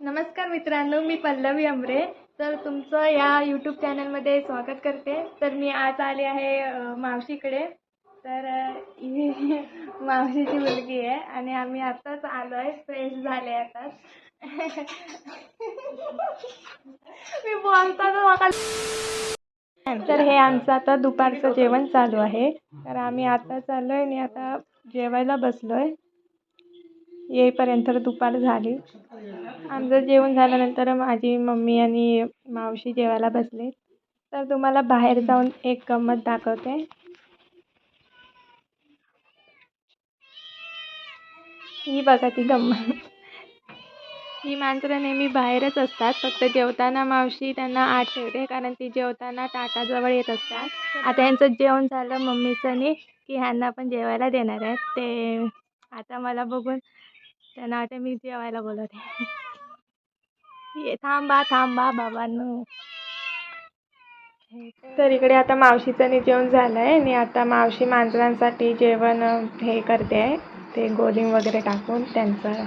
नमस्कार मित्रांनो मी पल्लवी अमरे. तर तुमचं या यूट्यूब चॅनलमध्ये स्वागत करते. तर मी आज आले आहे मावशीकडे. तर ही मावशीची मुलगी आहे आणि आम्ही आत्ताच आलो आहे फ्रेश झाले आताच मी बोलताना तर हे आमचं आता दुपारचं जेवण चालू आहे. तर आम्ही आताच चाललो आहे आणि आता जेवायला बसलो आहे येईपर्यंत दुपार झाली. आमचं जेवण झाल्यानंतर माझी मम्मी आणि मावशी जेवायला बसले. तर तुम्हाला बाहेर जाऊन एक गंमत दाखवते. ही बघा ती गंमत. ही माणसं नेहमी बाहेरच असतात. फक्त जेवताना मावशी त्यांना आठ ठेवते कारण ती जेवताना ताटाजवळ येत असतात. आता यांचं जेवण झालं मम्मीचं की ह्यांना पण जेवायला देणार आहेत. ते आता मला बघून त्यांना वाटतं मी जेवायला बोलवते. ये थांबा थांबा बाबांनो. तर इकडे आता मावशीचं नी जेवण झालं आहे आणि आता मावशी मांजरांसाठी जेवण हे करते. आहे ते गोलिंग वगैरे टाकून त्यांचं.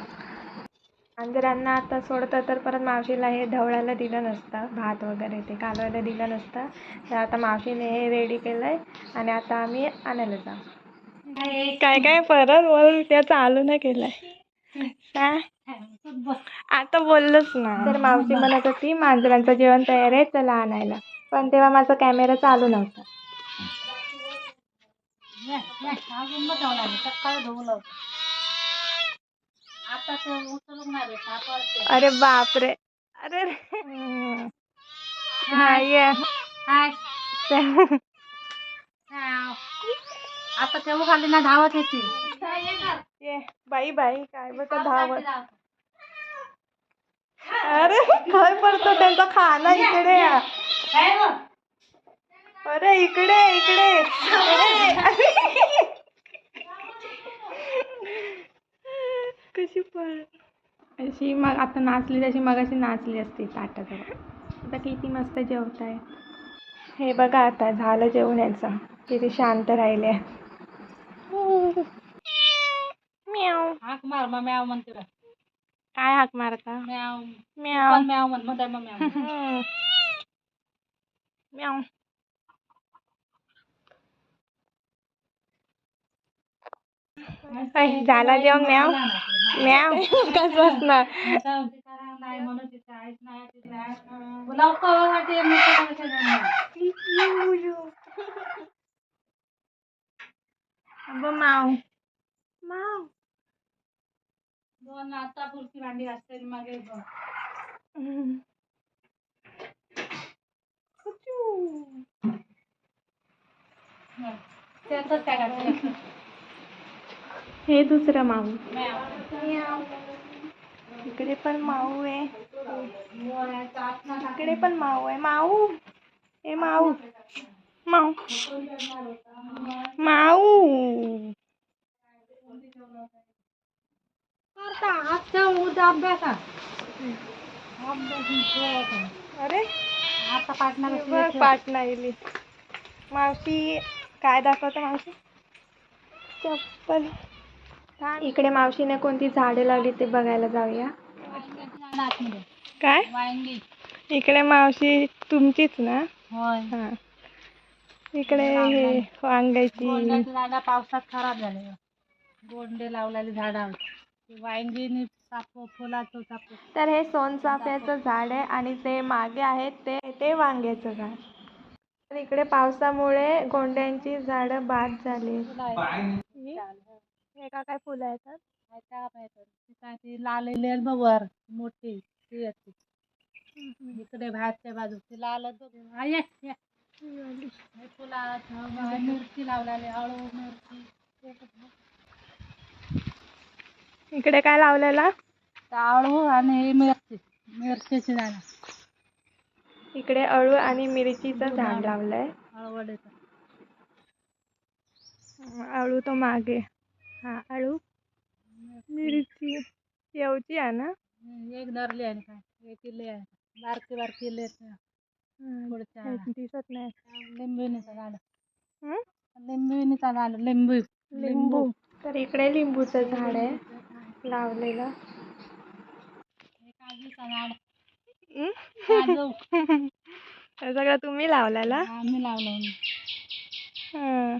मांजरांना आता सोडतं तर परत मावशीला हे ढवळायला दिलं नसतं. भात वगैरे ते कालवायला दिलं नसतं. तर आता मावशीने हे रेडी केलं आहे आणि आता आम्ही आणायला जाऊ. काय काय? परत बोल त्या चालू नाही केलंय. आता बोललोच ना. तर मावशी म्हणत होती मांजरांचं जेवण तयार आहे चला आणायला. पण तेव्हा माझा कॅमेरा चालू नव्हता. अरे बापरे. अरे रे. हम्म. हा ये आता तेव्हा खाली ना धावत येते ये बाई बाई काय बघ धावत. अरे काय पडतो त्यांचा खाना इकडे या. अरे इकडे इकडे. कशी पळ अशी मग आता नाचली तशी मगाशी नाचली असती ताटाजवळ. आता किती मस्त जेवताय. हे बघा आता झालं जेवण याचं. किती शांत राहिले. म्याव हाक मार मग म्याव म्हणते बा. काय हाक मारता म्याव म्याव पण म्याव म्हण म्हणते मग म्याव हम्म. म्याव ऐ, झाला जेवण म्याव म्याव कसं असणार नाही म्हणत तिचं आहेच नाही तिचं आहे. लवकर वाटे मोठं करायचं नाही. अबा माव माव दोन आता पुरती भांडी असते मागे दोन. हं. हे दुसरं माऊ. इकडे पण माऊ आहे. इकडे पण माऊ आहे. माऊ. ए माऊ. माऊ. माऊ. करता आजचा उद्या अभ्यास अभ्यास अरे आता पाठणार बघ पाटणा इली मावशी काय दाखवतं मावशी? चप्पल. इकडे मावशीने कोणती झाडे लावली ते बघायला जाऊया. काय? वांगी. इकडे मावशी तुमचीच ना? होय. हा. इकडे हे वांग्याची. गोंड्याची झाडं पावसात खराब झाले. गोंडे लावलेली झाडं वांगी नी साप फुलाचं साप. तर हे सोनचाफ्याचं झाड आहे आणि ते मागे आहेत ते ते वांग्याचं झाड. तर इकडे पावसामुळे गोंड्यांची झाडं बाद झाली. हे का काय फुलं येतात काय ती लाल मोठी ती इकडे बाहेरच्या लाल मिरची लावलेली हळू मिरची. इकडे काय लावलेला? आळू आणि मिरची मिरचीची झाडं. इकडे अळू आणि मिरचीचं झाड लावलंय. अळू तो मागे. हा अळू? मिरची. येवची आहे ना? एक धरली आहे काय? एक किल्ले आहे. बारकी बारकी किल्ले पुढच्या दिसत नाही. लिंबिणीचं झाड. हं? लिंबिणीचं झाड लिंबू. लिंबू. तर इकडे लिंबूचं झाड आहे. लावलेलं. हे काजू काजूचं झाड हं? काजू हे सगळं तुम्ही लावलेला? आम्ही लावलं हं.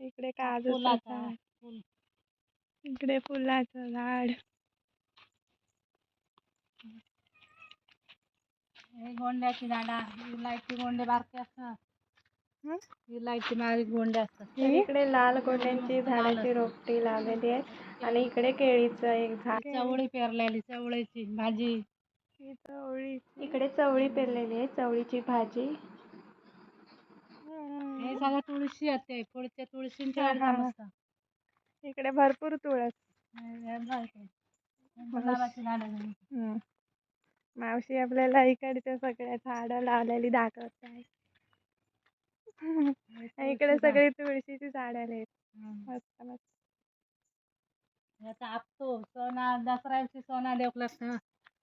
इकडे फुलाचा फुल. इकडे फुलाचं झाड. हे गोंड्याची झाडा इलायची गोंडे बारके असतात. हं? बारीक गोंडे असतात इकडे लाल गोंड्यांची झाडाची रोपटी लावलेली आहे आणि इकडे केळीचं एक झाड. चवळी पेरलेली चवळीची भाजी. ही चवळी. इकडे चवळी पेरलेली आहे चवळीची भाजी. हे सगळं तुळशी असते पुढच्या तुळशींच्या हा, हा, हा. असतात इकडे भरपूर तुळस. बघ. गुलाबाची झाड हम्म. मावशी आपल्याला इकडच्या सगळ्या झाडं लावलेली दाखवत आहे. इकडे सगळी तुळशीची झाडं आहेत मस्त मस्त. आपतो सोना दसऱ्याची सोना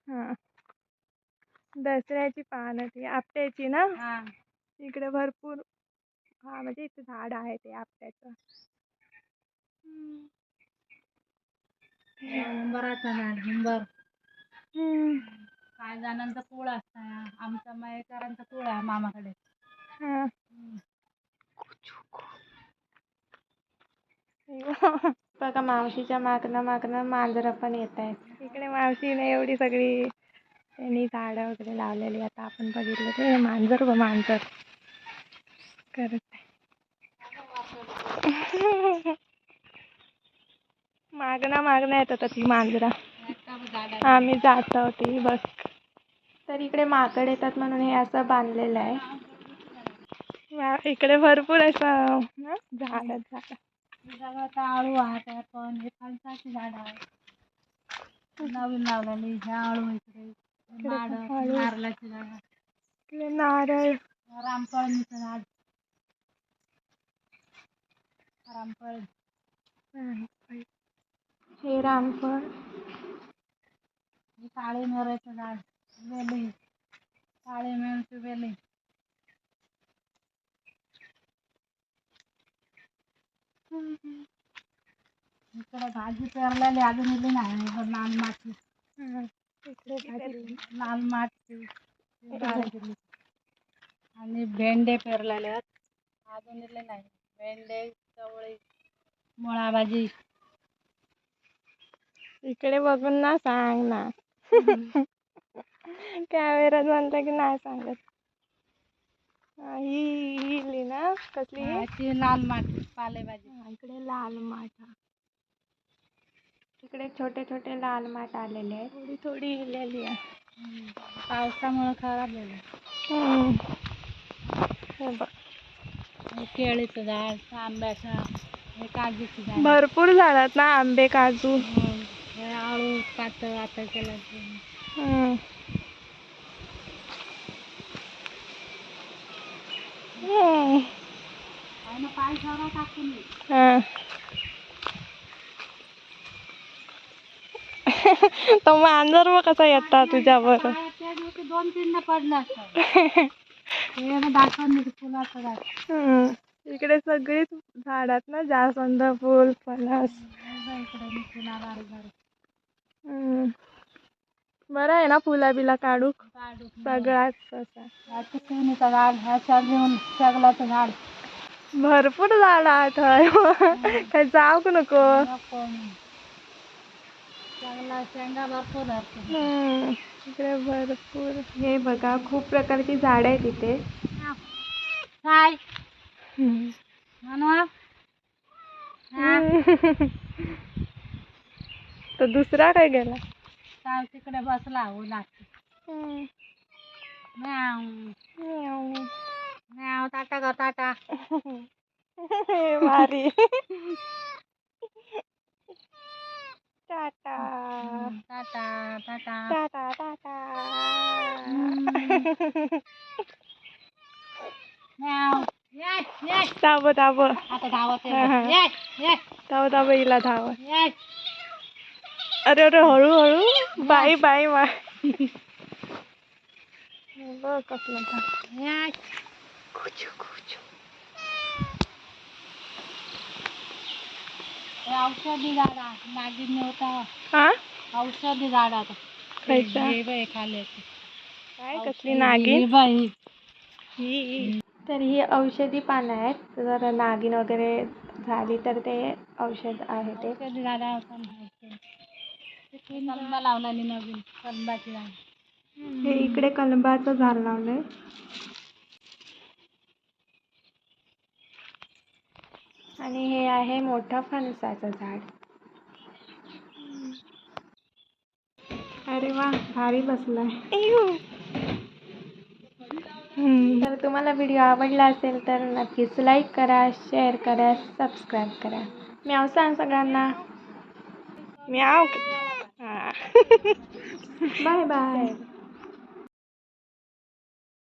हा. दसऱ्याची पानं ती आपट्याची ना? हा. इकडे भरपूर हा म्हणजे इथे झाड आहे ते आपट्याचं. हम्म. झाड हम्म. काय जणांचा कुळ असता आमच्या मयेकरांचा कुळ आहे मामाकडे. हा. बघा मावशीच्या मागणं मागणं मांजरं पण येत आहेत. इकडे मावशीने एवढी सगळी त्यांनी झाडं वगैरे लावलेली आता आपण बघितलं ते मांजर व मांजर. करत आहे. मागणं मागणं येत होता ती मांजरा. आम्ही जात होती बघ तर इकडे माकड येतात म्हणून हे असं बांधलेलं आहे. इकडे भरपूर असं झाड झाड. आळू आहे पण हे फणसाची झाड आहे नवीन लावलेली हे आळू इकडे. नारळाची झाड. नारळ. रामफळीचं झाड. रामफळ. हे रामफळ. हे काळे मिराचं झाड. वेली. काळे मिरची वेली. इकडे भाजी पेरलेली अजून इली नाही लाल माती. इकडे भाजी लाल माती. आणि भेंडे पेरलेले आहेत. अजून इले नाही. भेंडे चवळी मुळा भाजी इकडे बघून ना सांग ना कॅमेरात म्हणतं की नाही सांगत. हा, इली ना कसली लाल माती पालेभाजी हा, इकडे लाल माठ इकडे छोटे छोटे लाल माठ आलेले आहेत थोडी थोडी इलेली आहे हम्म. पावसामुळे खराब झालं हम्म. हे बघ हे केळीचं झाड आंब्याचं हे काजूचं झाड भरपूर झाडात ना आंबे काजू. हे आळू पातळ आता केलं. हम्म. आणि पाय सगळं टाकून दे. हा. तो मांजर मग कसा येतात तुझ्यावर दोन तीन पडलं इकडे सगळीच झाडात ना जास्वंद फुल फणस. बरं आहे ना फुला बिला काढू सगळाच असा. ह्या झाड ह्या शगून शगलाचं झाड भरपूर झाड आहेत काय जाऊ का नको. शेंगा भरपूर. इकडे भरपूर. हे बघा खूप प्रकारची झाडं आहेत इथे. काय हम्म. म्हणून हा तो दुसरा काय गेला? चाल तिकडे बसला उन्हात हम्म. म्याव म्याव. म्याव टाटा ग टाटा हे भारी टाटा टाटा टाटा टाटा टाटा म्याव ये ये धाव धाव आता धावत हा, हा. ये ये धाव धाव हिला धाव ये अरे अरे हळू हळू बाई बाई बाई बघ कसलं धाव. ये कुचू कुचू हे औषधी झाडा नागिन होता हा औषधी झाड खायचा हे. काय कसली हे नागिन बाई तर ही औषधी पानं आहेत जर नागिन वगैरे झाली तर ते औषध आहे ते कधी कलमा लावलेली नवीन कलंबाची झाड. हे इकडे कलंबाच झाड लावलंय. आणि हे आहे मोठं फणसाचं झाड. अरे वा भारी बसलाय. तर तुम्हाला व्हिडिओ आवडला असेल तर नक्कीच लाईक करा शेअर करा सबस्क्राईब करा. म्याव सांग सगळ्यांना. म्याव. 嘿嘿嘿拜拜。